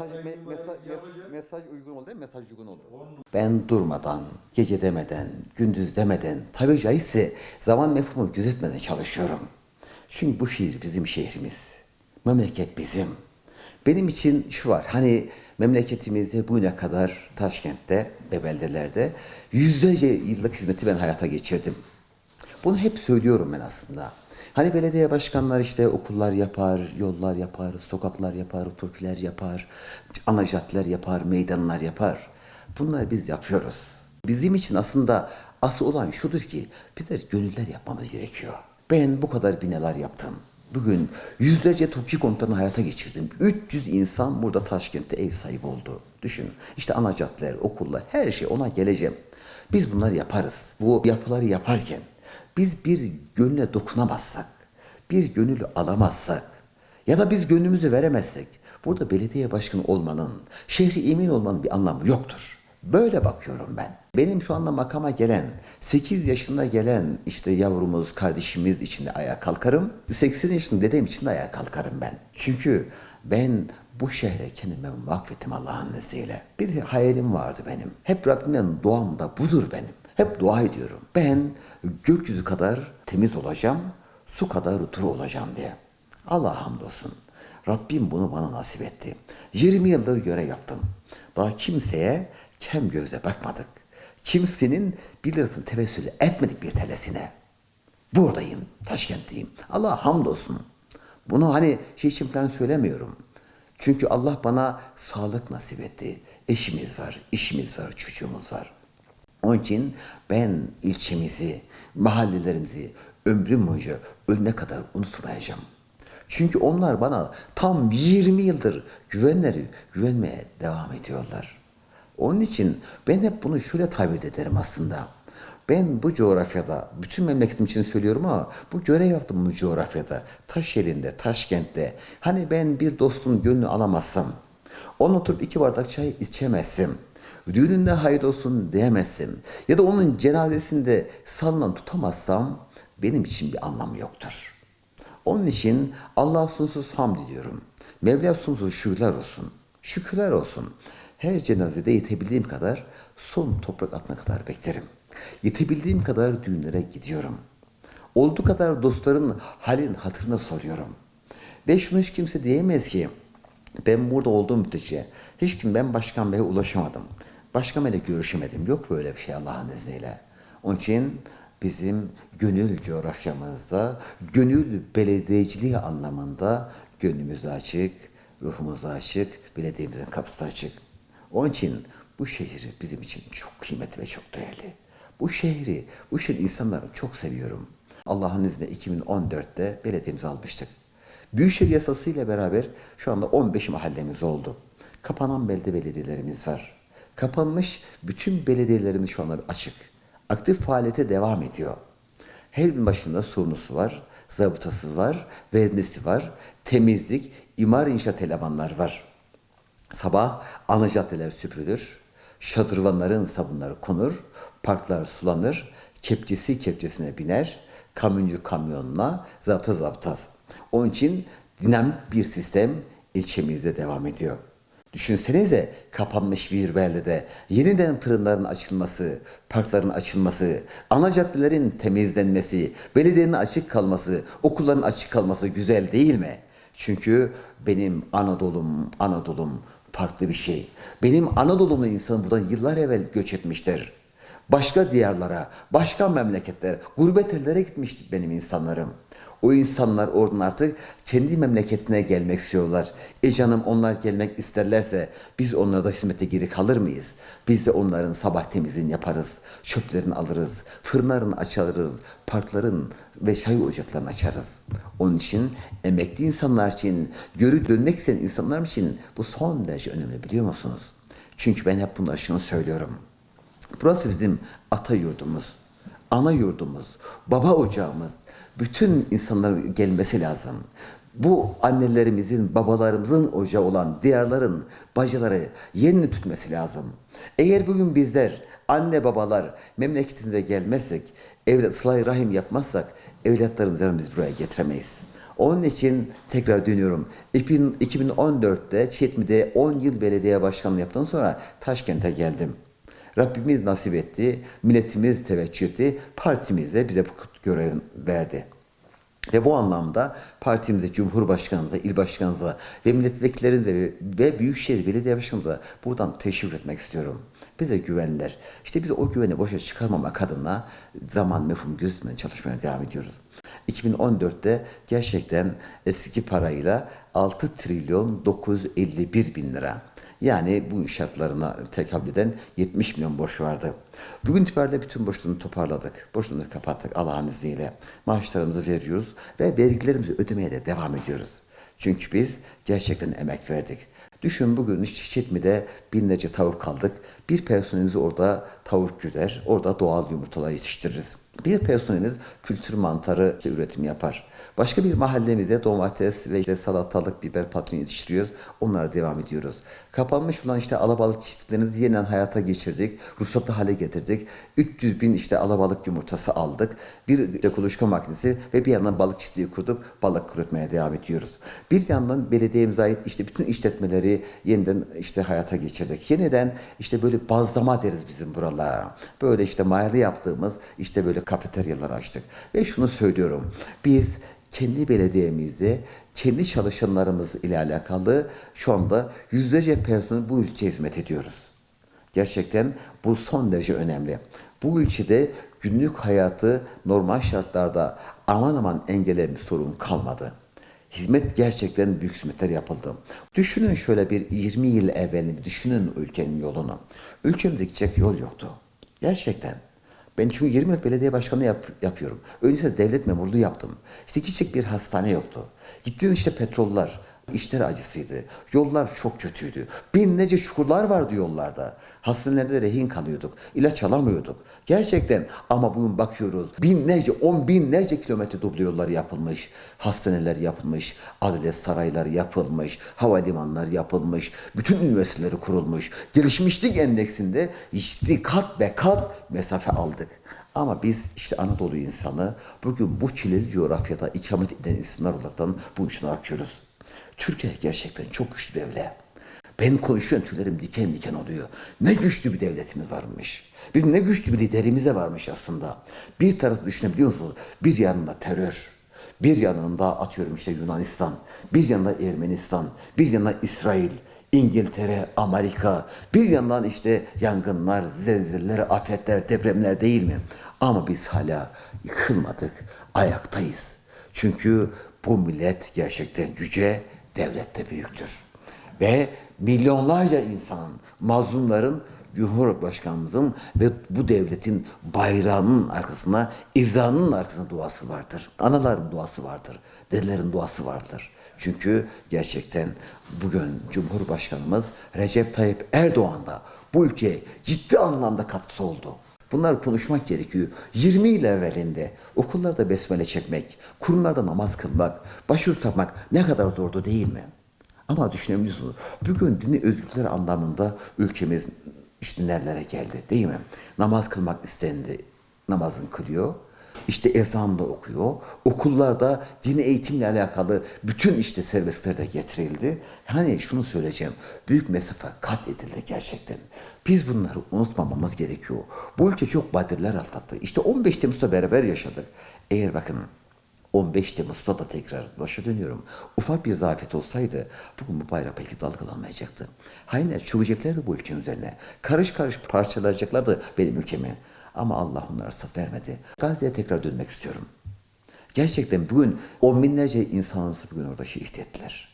Mesaj, me- mesaj, mes- mesaj uygun oldu değil mi? Mesaj uygun oldu. Ben durmadan, gece demeden, gündüz demeden, tabi caizse zaman mefhumu gözetmeden çalışıyorum. Çünkü bu şehir bizim şehrimiz. Memleket bizim. Benim için şu var, hani memleketimizde bugüne kadar Taşkent'te ve beldelerde yüzlerce yıllık hizmeti ben hayata geçirdim. Bunu hep söylüyorum ben aslında. Hani belediye başkanlar işte okullar yapar, yollar yapar, sokaklar yapar, tokiler yapar, ana caddeler yapar, meydanlar yapar. Bunları biz yapıyoruz. Bizim için aslında asıl olan şudur ki bizler gönüller yapmamız gerekiyor. Ben bu kadar binalar yaptım. Bugün yüzlerce TOKİ komutanı hayata geçirdim. 300 insan burada Taşkent'te ev sahibi oldu. Düşün. İşte ana caddeler, okullar, her şey ona geleceğim. Biz bunları yaparız. Bu yapıları yaparken biz bir gönüle dokunamazsak, bir gönüllü alamazsak ya da biz gönlümüzü veremezsek burada belediye başkanı olmanın, şehri emin olmanın bir anlamı yoktur. Böyle bakıyorum ben. Benim şu anda makama gelen, 8 yaşında gelen işte yavrumuz, kardeşimiz için de ayağa kalkarım. 80 yaşında dedem için de ayağa kalkarım ben. Çünkü ben bu şehre kendime vakfettim Allah'ın izniyle. Bir hayalim vardı benim. Hep Rabbimden duam da budur benim. Hep dua ediyorum. Ben gökyüzü kadar temiz olacağım, su kadar duru olacağım diye. Allah hamdolsun. Rabbim bunu bana nasip etti. 20 yıldır görev yaptım. Daha kimseye kem gözle bakmadık. Kimsenin bilirsin tevessülü etmedik bir telesine. Buradayım, Taşkent'teyim. Allah hamdolsun. Bunu hani şey için falan söylemiyorum. Çünkü Allah bana sağlık nasip etti. Eşimiz var, işimiz var, çocuğumuz var. Onun için ben ilçemizi, mahallelerimizi ömrüm boyunca ölene kadar unutmayacağım. Çünkü onlar bana tam 20 yıldır güvenleri güvenmeye devam ediyorlar. Onun için ben hep bunu şöyle tabir ederim aslında. Ben bu coğrafyada, bütün memleketim için söylüyorum ama bu görev yaptım bu coğrafyada. Taş elinde, Taşkent'te. Hani ben bir dostun gönlünü alamazsam, onun oturup iki bardak çay içemezsem, düğününde hayır olsun diyemezsem ya da onun cenazesinde salınan tutamazsam benim için bir anlamı yoktur. Onun için Allah sonsuz hamd ediyorum. Mevla sonsuz şükürler olsun. Şükürler olsun. Her cenazede yetebildiğim kadar son toprak altına kadar beklerim. Yetebildiğim kadar düğünlere gidiyorum. Olduğu kadar dostların halin hatırına soruyorum. Ve şunu hiç kimse diyemez ki ben burada olduğum müddetçe hiç kim ben başkan beye ulaşamadım. Başkan beyle görüşemedim. Yok böyle bir şey Allah'ın izniyle. Onun için bizim gönül coğrafyamızda, gönül belediyeciliği anlamında gönlümüz açık, ruhumuz açık, belediyemizin kapısı açık. Onun için bu şehir bizim için çok kıymetli ve çok değerli. Bu şehri, bu şehrin insanlarını çok seviyorum. Allah'ın izniyle 2014'te belediyemizi almıştık. Büyükşehir yasası ile beraber şu anda 15 mahallemiz oldu. Kapanan belde belediyelerimiz var. Kapanmış bütün belediyelerimiz şu anda açık. Aktif faaliyete devam ediyor. Her birinin başında sorumlusu var, zabıtası var, veznesi var, temizlik, imar inşaat elemanlar var. Sabah ana caddeler süpürülür, şadırvanların sabunları konur, parklar sulanır, kepçesi kepçesine biner, kamyoncu kamyonuna, zapta zapta. Onun için dinamik bir sistem ilçemizde devam ediyor. Düşünsenize kapanmış bir beldede yeniden fırınların açılması, parkların açılması, ana caddelerin temizlenmesi, belediyenin açık kalması, okulların açık kalması güzel değil mi? Çünkü benim Anadolu'm, Anadolu'm farklı bir şey. Benim Anadolu'lu insanı buradan yıllar evvel göç etmiştir. Başka diyarlara, başka memleketlere, gurbet ellere gitmişti benim insanlarım. O insanlar oradan artık kendi memleketine gelmek istiyorlar. E canım onlar gelmek isterlerse biz onlara da hizmete geri kalır mıyız? Biz de onların sabah temizliğini yaparız, çöplerini alırız, fırınlarını açarız, parkların ve çay ocaklarını açarız. Onun için emekli insanlar için, görü dönmek isteyen insanlar için bu son derece önemli biliyor musunuz? Çünkü ben hep bunları şunu söylüyorum. Burası bizim ata yurdumuz, ana yurdumuz, baba ocağımız. Bütün insanların gelmesi lazım. Bu annelerimizin, babalarımızın ocağı olan diyarların bacıları yerini tutması lazım. Eğer bugün bizler anne babalar memleketimize gelmezsek, evlat sıla rahim yapmazsak evlatlarımızı biz buraya getiremeyiz. Onun için tekrar dönüyorum. 2000 2014'te Çetmi'de 10 yıl belediye başkanlığı yaptıktan sonra Taşkent'e geldim. Rabbimiz nasip etti, milletimiz teveccüh etti, partimiz de bize bu görev verdi. Ve bu anlamda partimize, Cumhurbaşkanımıza, il başkanımıza ve milletvekillerimize ve, Büyükşehir Belediye Başkanımıza buradan teşekkür etmek istiyorum. Bize güvenler. İşte biz o güveni boşa çıkarmamak adına zaman mefhum gözünden çalışmaya devam ediyoruz. 2014'te gerçekten eski parayla 6 trilyon 951 bin lira. Yani bu şartlarına tekabül eden 70 milyon borç vardı. Bugün itibariyle bütün borçlarını toparladık. Borçlarını kapattık Allah'ın izniyle. Maaşlarımızı veriyoruz ve vergilerimizi ödemeye de devam ediyoruz. Çünkü biz gerçekten emek verdik. Düşün bugün Çiçetmi'de binlerce tavuk aldık. Bir personelimiz orada tavuk güder, orada doğal yumurtalar yetiştiririz. Bir personelimiz kültür mantarı işte üretim yapar. Başka bir mahallemizde domates ve işte salatalık, biber, patlıcan yetiştiriyoruz. Onlara devam ediyoruz. Kapanmış olan işte alabalık çiftliklerimizi yeniden hayata geçirdik. Ruhsatlı hale getirdik. 300 bin işte alabalık yumurtası aldık. Bir işte kuluçka makinesi ve bir yandan balık çiftliği kurduk. Balık üretmeye devam ediyoruz. Bir yandan belediyemize ait işte bütün işletmeleri yeniden işte hayata geçirdik. Yeniden işte böyle bazlama deriz bizim buralara. Böyle işte mahalle yaptığımız işte böyle kafeteryalar açtık. Ve şunu söylüyorum. Biz kendi belediyemizde, kendi çalışanlarımız ile alakalı şu anda yüzlerce personel bu ülkeye hizmet ediyoruz. Gerçekten bu son derece önemli. Bu ülkede günlük hayatı normal şartlarda aman aman engellen bir sorun kalmadı. Hizmet gerçekten büyük hizmetler yapıldı. Düşünün şöyle bir 20 yıl evvelini düşünün ülkenin yolunu. Ülkemizde gidecek yol yoktu. Gerçekten. Ben çünkü 20 yıl belediye başkanlığı yap, yapıyorum. Öncesinde devlet memurluğu yaptım. İşte gidecek bir hastane yoktu. Gittiğiniz işte petrollar, işler acısıydı. Yollar çok kötüydü. Binlerce çukurlar vardı yollarda. Hastanelerde de rehin kalıyorduk. İlaç alamıyorduk. Gerçekten ama bugün bakıyoruz binlerce, on binlerce kilometre duble yollar yapılmış. Hastaneler yapılmış. Adalet sarayları yapılmış. Havalimanlar yapılmış. Bütün üniversiteleri kurulmuş. Gelişmişlik endeksinde işte kat be kat mesafe aldık. Ama biz işte Anadolu insanı bugün bu çileli coğrafyada ikamet eden insanlar olaraktan bu işine akıyoruz. Türkiye gerçekten çok güçlü bir devlet. Ben konuşuyorum tüylerim diken diken oluyor. Ne güçlü bir devletimiz varmış. Biz ne güçlü bir liderimize varmış aslında. Bir tarafı düşünebiliyor musunuz? Bir yanında terör, bir yanında atıyorum işte Yunanistan, bir yanında Ermenistan, bir yanında İsrail, İngiltere, Amerika, bir yandan işte yangınlar, zelzeleler, afetler, depremler değil mi? Ama biz hala yıkılmadık, ayaktayız. Çünkü bu millet gerçekten yüce, devlet de büyüktür. Ve milyonlarca insanın, mazlumların Cumhurbaşkanımızın ve bu devletin bayrağının arkasına, izanın arkasında duası vardır. Anaların duası vardır, dedelerin duası vardır. Çünkü gerçekten bugün Cumhurbaşkanımız Recep Tayyip Erdoğan da bu ülkeye ciddi anlamda katkısı oldu. Bunlar konuşmak gerekiyor. 20 yıl evvelinde okullarda besmele çekmek, kurumlarda namaz kılmak, başucu tapmak ne kadar zordu değil mi? Ama düşünebiliyorsunuz. Bugün dini özgürlükler anlamında ülkemiz işte nerelere geldi değil mi? Namaz kılmak istendi. Namazını kılıyor. İşte ezan da okuyor. Okullarda dini eğitimle alakalı bütün işte servisler de getirildi. Hani şunu söyleyeceğim. Büyük mesafe kat edildi gerçekten. Biz bunları unutmamamız gerekiyor. Bu ülke çok badireler atlattı. İşte 15 Temmuz'da beraber yaşadık. Eğer bakın 15 Temmuz'da da tekrar başa dönüyorum. Ufak bir zafiyet olsaydı bugün bu bayrak belki dalgalanmayacaktı. Hainler çökeceklerdi bu ülkenin üzerine. Karış karış parçalayacaklardı benim ülkemi. Ama Allah onlara saf vermedi. Gazze'ye tekrar dönmek istiyorum. Gerçekten bugün on binlerce insanımız bugün orada şehit ettiler.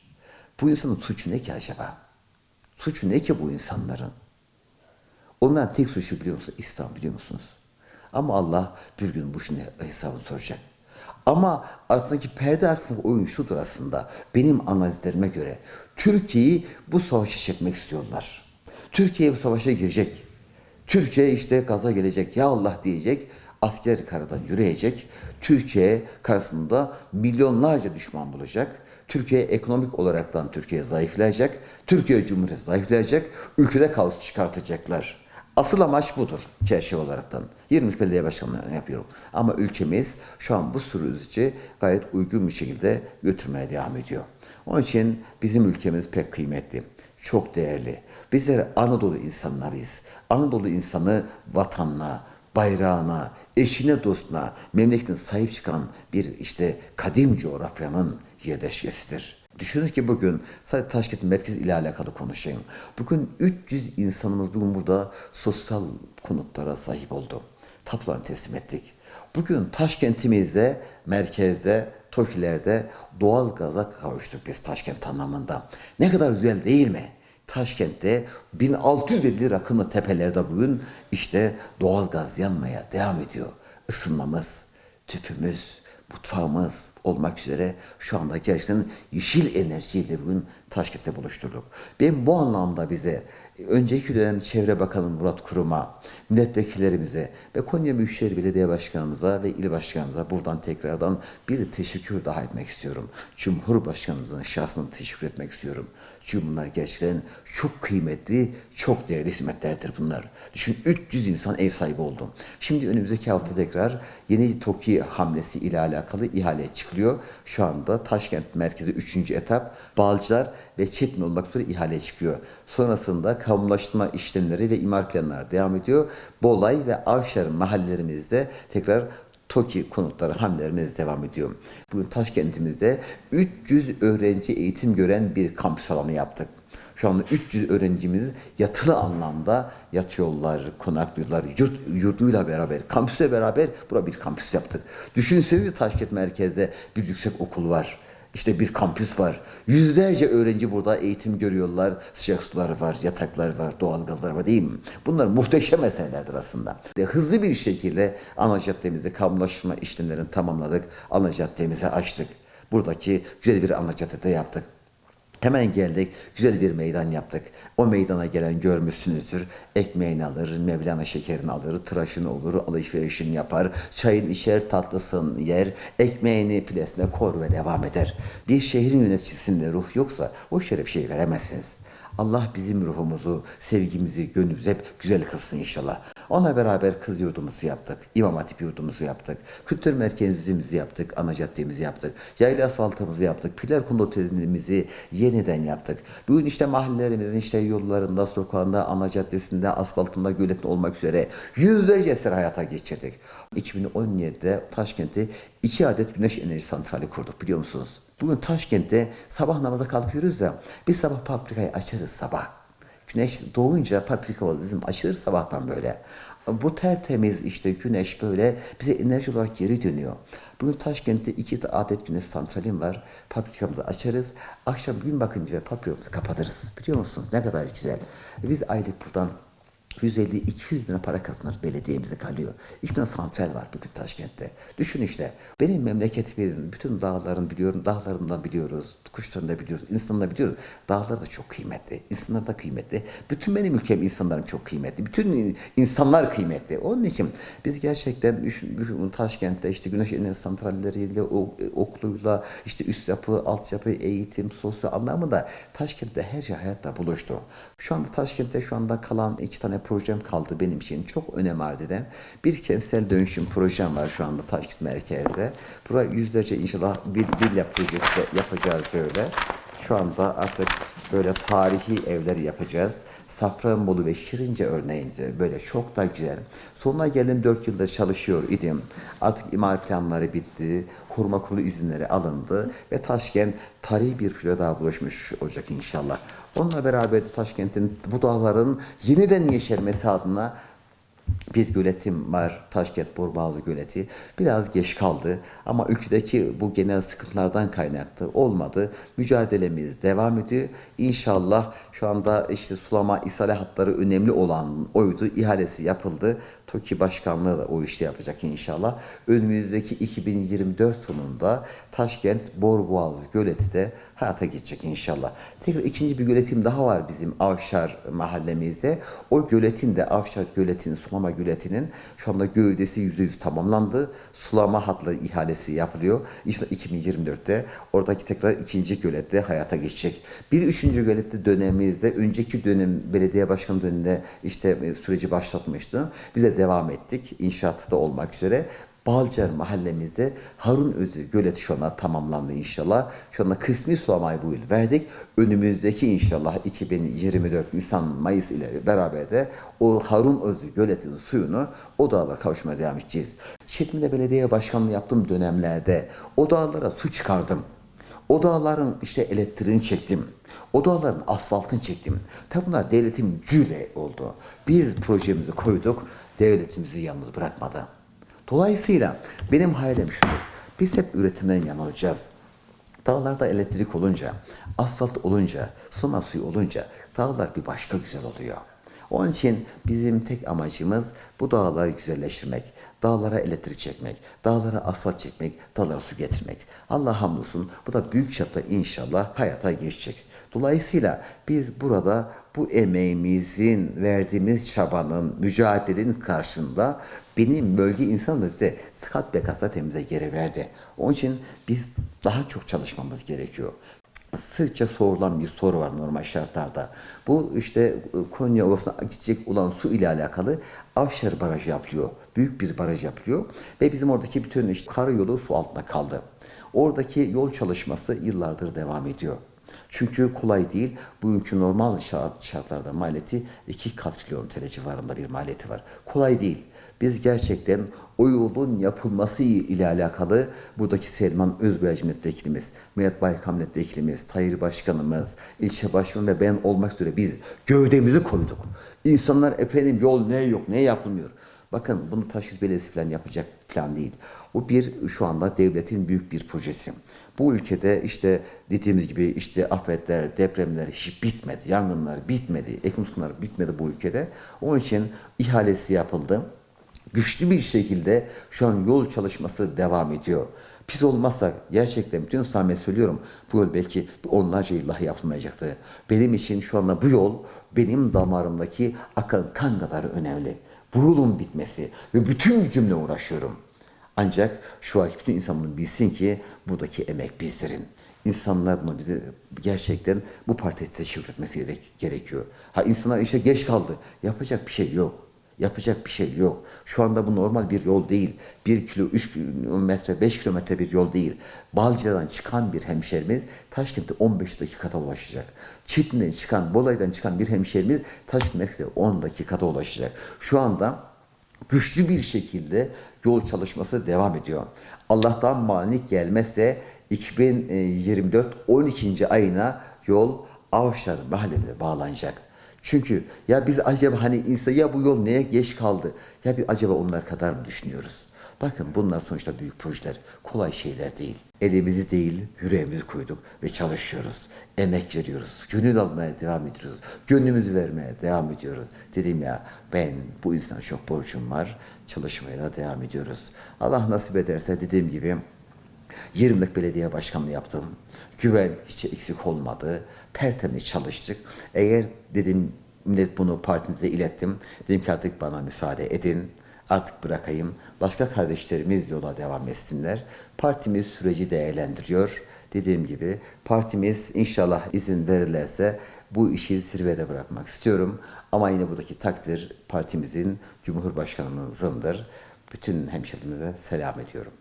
Bu insanın suçu ne ki acaba? Suçu ne ki bu insanların? Onların tek suçu biliyor musunuz? İslam biliyor musunuz? Ama Allah bir gün bu işin hesabını soracak. Ama arasındaki perde arkasındaki oyun şudur aslında. Benim analizlerime göre Türkiye'yi bu savaşa çekmek istiyorlar. Türkiye bu savaşa girecek. Türkiye işte gaza gelecek. Ya Allah diyecek. Asker karadan yürüyecek. Türkiye karşısında milyonlarca düşman bulacak. Türkiye ekonomik olaraktan Türkiye zayıflayacak. Türkiye Cumhuriyeti zayıflayacak. Ülkede kaos çıkartacaklar. Asıl amaç budur çerçeve olaraktan. 20 belediye başkanlığını yapıyorum. Ama ülkemiz şu an bu süreci gayet uygun bir şekilde götürmeye devam ediyor. Onun için bizim ülkemiz pek kıymetli, çok değerli. Bizler Anadolu insanlarıyız. Anadolu insanı vatanına, bayrağına, eşine, dostuna, memleketine sahip çıkan bir işte kadim coğrafyanın yerleşkesidir. Düşünün ki bugün sadece Taşkent merkez ile alakalı konuşayım. Bugün 300 insanımız bugün burada sosyal konutlara sahip oldu. Tapularını teslim ettik. Bugün Taşkentimizde, merkezde, TOKİ'lerde doğal gaza kavuştuk biz Taşkent anlamında. Ne kadar güzel değil mi? Taşkent'te 1650 rakımlı tepelerde bugün işte doğal gaz yanmaya devam ediyor. Isınmamız, tüpümüz, mutfağımız olmak üzere şu anda gerçekten yeşil enerjiyle bugün Taşkent'te buluşturduk. Ben bu anlamda bize önceki dönem Çevre Bakanı Murat Kurum'a, milletvekillerimize ve Konya Büyükşehir Belediye Başkanımıza ve il başkanımıza buradan tekrardan bir teşekkür daha etmek istiyorum. Cumhurbaşkanımızın şahsına teşekkür etmek istiyorum. Çünkü bunlar gerçekten çok kıymetli, çok değerli hizmetlerdir bunlar. Düşün 300 insan ev sahibi oldu. Şimdi önümüzdeki hafta tekrar yeni TOKİ hamlesi ile alakalı ihale çıkılıyor. Şu anda Taşkent merkezi 3. etap Balcılar ve Çetin olmak üzere ihale çıkıyor. Sonrasında kamulaştırma işlemleri ve imar planları devam ediyor. Bolay ve Avşar mahallelerimizde tekrar TOKİ konutları hamlelerimiz devam ediyor. Bugün Taşkentimizde 300 öğrenci eğitim gören bir kampüs alanı yaptık. Şu anda 300 öğrencimiz yatılı anlamda yatıyorlar, konaklıyorlar, yurt, yurduyla beraber, kampüsle beraber burada bir kampüs yaptık. Düşünsenize Taşkent merkezde bir yüksek okul var. İşte bir kampüs var. Yüzlerce öğrenci burada eğitim görüyorlar. Sıcak suları var, yataklar var, doğalgazlar var değil mi? Bunlar muhteşem eserlerdir aslında. Ve hızlı bir şekilde ana caddemizde kamulaştırma işlemlerini tamamladık. Ana caddemizi açtık. Buradaki güzel bir ana caddede yaptık. Hemen geldik, güzel bir meydan yaptık. O meydana gelen görmüşsünüzdür. Ekmeğini alır, Mevlana şekerini alır, tıraşını olur, alışverişini yapar, çayın içer, tatlısını yer, ekmeğini pidesine kor ve devam eder. Bir şehrin yöneticisinde ruh yoksa o şöyle bir şey veremezsiniz. Allah bizim ruhumuzu, sevgimizi, gönlümüzü hep güzel kılsın inşallah. Ona beraber kız yurdumuzu yaptık, İmam Hatip yurdumuzu yaptık, kültür merkezimizi yaptık, ana caddemizi yaptık, yayla asfaltımızı yaptık, Pilar Kundu Otelimizi yeniden yaptık. Bugün işte mahallelerimizin işte yollarında, sokağında, ana caddesinde, asfaltında, göletinde olmak üzere yüzlerce eser hayata geçirdik. 2017'de Taşkent'te iki adet güneş enerji santrali kurduk biliyor musunuz? Bugün Taşkent'te sabah namaza kalkıyoruz ya, biz sabah paprikayı açarız sabah. Güneş doğunca paprika olur bizim açılır sabahtan böyle. Bu tertemiz işte güneş böyle bize enerji olarak geri dönüyor. Bugün Taşkent'te iki adet güneş santralim var. Paprikamızı açarız. Akşam gün bakınca paprikamızı kapatırız. Biliyor musunuz ne kadar güzel. Biz aylık buradan 150-200 bin para kazanır belediyemize kalıyor. İki tane santral var bugün Taşkent'te. Düşün işte benim memleketimin bütün dağlarını biliyorum, dağlarından biliyoruz, kuşlarını da biliyoruz, insanları biliyoruz. Dağlar da çok kıymetli, insanlar da kıymetli. Bütün benim ülkem insanlarım çok kıymetli. Bütün insanlar kıymetli. Onun için biz gerçekten Taşkent'te işte güneş enerji santralleriyle, o- okuluyla, işte üst yapı, altyapı, eğitim, sosyal anlamında Taşkent'te her şey hayatta buluştu. Şu anda Taşkent'te şu anda kalan iki tane projem kaldı benim için. Çok önem arz eden bir kentsel dönüşüm projem var şu anda Taşkent merkezde. Buraya yüzlerce inşallah bir villa projesi de yapacağız böyle. Şu anda artık böyle tarihi evler yapacağız. Safranbolu ve Şirince örneğince böyle çok da güzel. Sonuna geldim 4 yıldır çalışıyor idim. Artık imar planları bitti. Koruma kurulu izinleri alındı. Ve Taşkent tarihi bir proje daha buluşmuş olacak inşallah. Onunla beraber de Taşkent'in bu dağların yeniden yeşermesi adına bir göletim var. Taşkent Borbağlı Göleti. Biraz geç kaldı ama ülkedeki bu genel sıkıntılardan kaynaklı olmadı. Mücadelemiz devam ediyor. İnşallah şu anda işte sulama ishale hatları önemli olan oydu. İhalesi yapıldı. TOKİ Başkanlığı da o işte yapacak inşallah. Önümüzdeki 2024 sonunda Taşkent Borboğaz Göleti de hayata geçecek inşallah. Tekrar ikinci bir göletim daha var bizim Avşar mahallemizde. O göletin de Avşar göletinin, sulama göletinin şu anda gövdesi %100 tamamlandı. Sulama hatları ihalesi yapılıyor. İşte 2024'te oradaki tekrar ikinci gölette hayata geçecek. Bir üçüncü gölette dönemimizde önceki dönem belediye başkanı döneminde işte e, süreci başlatmıştı. Biz de devam ettik inşaatta olmak üzere. Balcar mahallemizde Harun Özü göleti şu anda tamamlandı inşallah. Şu anda kısmi sulamayı bu yıl verdik. Önümüzdeki inşallah 2024 Nisan Mayıs ile beraber de o Harun Özü göletinin suyunu o dağlara kavuşmaya devam edeceğiz. Çetim'de belediye başkanlığı yaptığım dönemlerde o dağlara su çıkardım. O işte elektriğini çektim. O asfaltını çektim. Tabi bunlar devletin gücüyle oldu. Biz projemizi koyduk, devletimizi yalnız bırakmadı. Dolayısıyla benim hayalim şudur. Biz hep üretimden yana olacağız. Dağlarda elektrik olunca, asfalt olunca, sulama suyu olunca dağlar bir başka güzel oluyor. Onun için bizim tek amacımız bu dağları güzelleştirmek, dağlara elektrik çekmek, dağlara asfalt çekmek, dağlara su getirmek. Allah hamdolsun bu da büyük çapta inşallah hayata geçecek. Dolayısıyla biz burada bu emeğimizin, verdiğimiz çabanın, mücadelenin karşında benim bölge insanı da bize sıkat bekasa temize geri verdi. Onun için biz daha çok çalışmamız gerekiyor sıkça sorulan bir soru var normal şartlarda. Bu işte Konya Ovası'na gidecek olan su ile alakalı Avşar Barajı yapılıyor. Büyük bir baraj yapılıyor. Ve bizim oradaki bütün işte karayolu su altında kaldı. Oradaki yol çalışması yıllardır devam ediyor. Çünkü kolay değil. Bugünkü normal şart, şartlarda maliyeti 2 katrilyon TL civarında bir maliyeti var. Kolay değil. Biz gerçekten o yolun yapılması ile alakalı buradaki Selman Özbeyaz milletvekilimiz, Mehmet Baykam milletvekilimiz, Tayyip Başkanımız, ilçe başkanı ve ben olmak üzere biz gövdemizi koyduk. İnsanlar efendim yol ne yok, ne yapılmıyor. Bakın bunu Taşkent Belediyesi falan yapacak falan değil. O bir şu anda devletin büyük bir projesi. Bu ülkede işte dediğimiz gibi işte afetler, depremler hiç bitmedi. Yangınlar bitmedi. Ekonomik sıkıntılar bitmedi bu ülkede. Onun için ihalesi yapıldı. Güçlü bir şekilde şu an yol çalışması devam ediyor. Biz olmazsak gerçekten bütün samimi söylüyorum bu yol belki onlarca yıllar yapılmayacaktı. Benim için şu anda bu yol benim damarımdaki akan kan kadar önemli. Bu yolun bitmesi ve bütün gücümle uğraşıyorum. Ancak şu an bütün insan bunu bilsin ki buradaki emek bizlerin. İnsanlar bunu bize gerçekten bu partiye teşvik etmesi gerek, gerekiyor. Ha insanlar işte geç kaldı. Yapacak bir şey yok. Yapacak bir şey yok. Şu anda bu normal bir yol değil. Bir kilo, üç kilometre, beş kilometre bir yol değil. Balca'dan çıkan bir hemşerimiz Taşkent'e 15 dakikada ulaşacak. Çetin'den çıkan, Bolay'dan çıkan bir hemşerimiz Taşkent merkeze 10 dakikada ulaşacak. Şu anda güçlü bir şekilde yol çalışması devam ediyor. Allah'tan mani gelmezse 2024 12. ayına yol Avşar mahallemine bağlanacak. Çünkü ya biz acaba hani insan ya bu yol neye geç kaldı? Ya bir acaba onlar kadar mı düşünüyoruz? Bakın bunlar sonuçta büyük projeler. Kolay şeyler değil. Elimizi değil, yüreğimizi koyduk ve çalışıyoruz. Emek veriyoruz. Gönül almaya devam ediyoruz. Gönlümüzü vermeye devam ediyoruz. Dedim ya ben bu insana çok borcum var. Çalışmaya da devam ediyoruz. Allah nasip ederse dediğim gibi 20'lik belediye başkanlığı yaptım. Güven hiç eksik olmadı. Tertemiz çalıştık. Eğer dedim millet bunu partimize ilettim. Dedim ki artık bana müsaade edin. Artık bırakayım. Başka kardeşlerimiz yola devam etsinler. Partimiz süreci değerlendiriyor. Dediğim gibi partimiz inşallah izin verirlerse bu işi zirvede bırakmak istiyorum. Ama yine buradaki takdir partimizin Cumhurbaşkanımızındır. Bütün hemşehrilerimize selam ediyorum.